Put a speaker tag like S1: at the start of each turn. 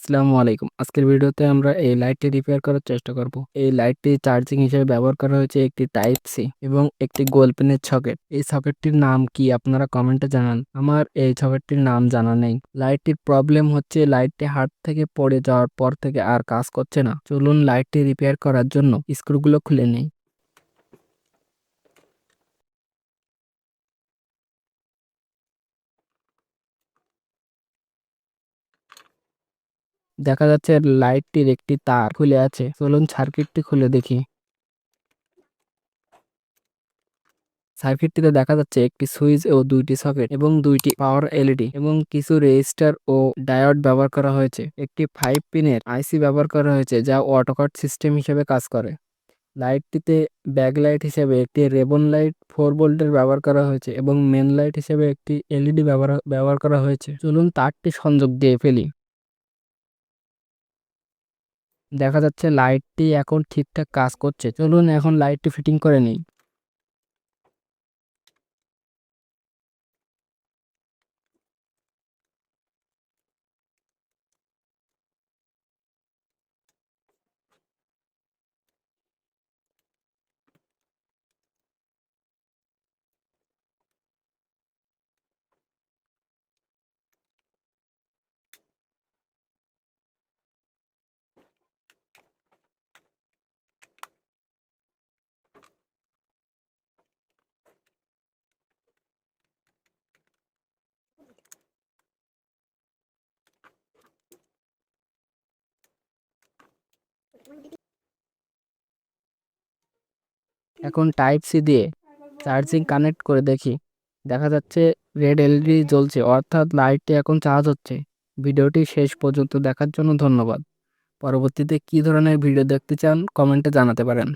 S1: আসসালামু আলাইকুম। আজকের ভিডিওতে আমরা এই লাইটটি রিপেয়ার করার চেষ্টা করব। এই লাইটটি চার্জিং হিসেবে ব্যবহার করা হয়েছে একটি টাইপ সি এবং একটি গোল পেনের সকেট। এই সকেটটির নাম কি আপনারা কমেন্টে জানান। আমার এই সকেটটির নাম জানা নেই। লাইটটির প্রবলেম হচ্ছে লাইটটি হাত থেকে পড়ে যাওয়ার পর থেকে আর কাজ করছে না। চলুন লাইটটি রিপেয়ার করার জন্য স্ক্রুগুলো খুলে নেই। দেখা যাচ্ছে লাইটটির একটি তার খুলে আছে। চলুন সার্কিটটি খুলে দেখি। সার্কিটটিতে দেখা যাচ্ছে একটি সুইচ ও দুইটি সকেট এবং দুইটি পাওয়ার এলইডি এবং কিছু রেজিস্টার ও ডায়োড ব্যবহার করা হয়েছে। একটি ফাইভ পিনের আইসি ব্যবহার করা হয়েছে যা অটোকাট সিস্টেম হিসেবে কাজ করে। লাইটটিতে ব্যাকলাইট হিসেবে একটি রেবন লাইট, ফোর ভোল্টের ব্যবহার করা হয়েছে এবং মেন লাইট হিসেবে একটি এলইডি ব্যবহার ব্যবহার করা হয়েছে। চলুন তারটি সংযোগ দিয়ে ফেলি। দেখা যাচ্ছে লাইটটি এখন ঠিকঠাক কাজ করছে। চলুন এখন লাইটটি ফিটিং করে নিই। এখন টাইপ সি দিয়ে চার্জিং কানেক্ট করে দেখি। দেখা যাচ্ছে রেড এলডি জ্বলছে, অর্থাৎ লাইটটি এখন চার্জ হচ্ছে। ভিডিওটি শেষ পর্যন্ত দেখার জন্য ধন্যবাদ। পরবর্তীতে কি ধরনের ভিডিও দেখতে চান কমেন্টে জানাতে পারেন।